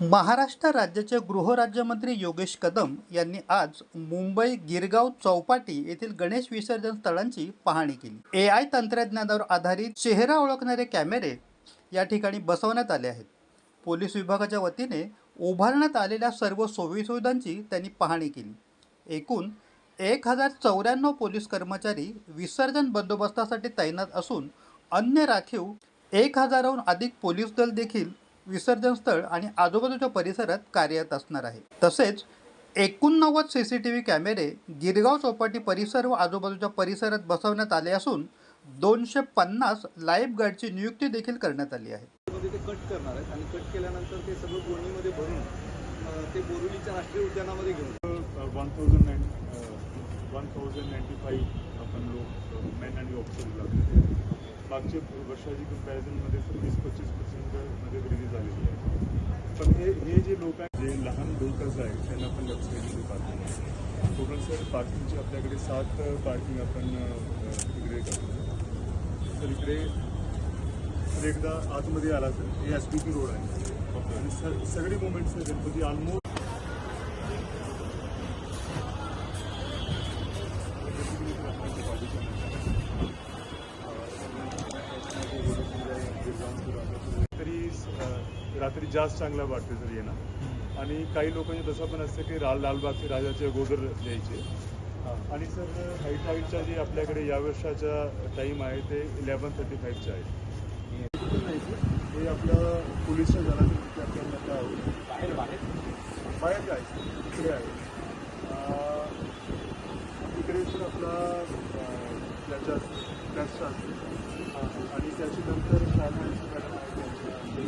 महाराष्ट्र राज्याचे गृहराज्यमंत्री योगेश कदम यांनी आज मुंबई गिरगाव चौपाटी येथील गणेश विसर्जन स्थळांची पाहणी केली. ए आय तंत्रज्ञानावर आधारित चेहरा ओळखणारे कॅमेरे या ठिकाणी बसवण्यात आले आहेत. पोलीस विभागाच्या वतीने उभारण्यात आलेल्या सर्व सोयीसुविधांची त्यांनी पाहणी केली. एकूण एक हजार चौऱ्याण्णव पोलीस कर्मचारी विसर्जन बंदोबस्तासाठी तैनात असून अन्य राखीव एक हजाराहून अधिक पोलीस दल देखील विसर्जन स्थळ आणि आजूबाजूच्या परिसरात कार्यरत असणार आहे. तसेच एकोणनव्वद सी सी टी व्ही कॅमेरे गिरगाव चौपाटी परिसर व आजूबाजूच्या परिसरात बसवण्यात आले असून दोनशे पन्नास लाईफ गार्डची नियुक्ती देखील करण्यात आली आहे. ते कट करणार आहेत आणि कट केल्यानंतर ते सगळं गोणीमध्ये भरून ते बोरिवलीच्या राष्ट्रीय उद्यानामध्ये घेऊन one thousand nine one thousand ninety five आपण लोक मॅन आणि ऑफिसर लागले मागच्या वर्षाची कम्पॅरिझनमध्ये तर वीस पंचवीस पर्सेंटमध्ये वृद्धी झालेली आहे. पण हे हे जे लोक आहेत जे लहान व्हेकल्स आहेत त्यांना आपण लक्ष दिली पार्किंग टोटल सर पार्किंगची आपल्याकडे सात पार्किंग आपण इकडे करतो. सर इकडे एकदा आतमध्ये आला सर. हे एस पी पी रोड आहे. आणि सर सगळी मुवमेंट्स गणपती ऑलमोस्ट रात्री जास्त चांगला वाटते जर येणं आणि काही लोकांनी तसं पण असतं की लाल लालबागचे राजाचे अगोदर द्यायचे. आणि सर हाईट हाईटच्या जे आपल्याकडे या वर्षाचा टाईम आहे ते इलेवन थर्टी फाईव्हचा आहे हे आपलं पोलीसच्या घरात तिथे आपल्याला बाहेर बाहेर. बाहेर जायचं इकडे आहे. अं, इकडे सर आपला त्याच्या त्याचा आणि त्याची नंतर शाळांची मॅडम आहे त्यांच्या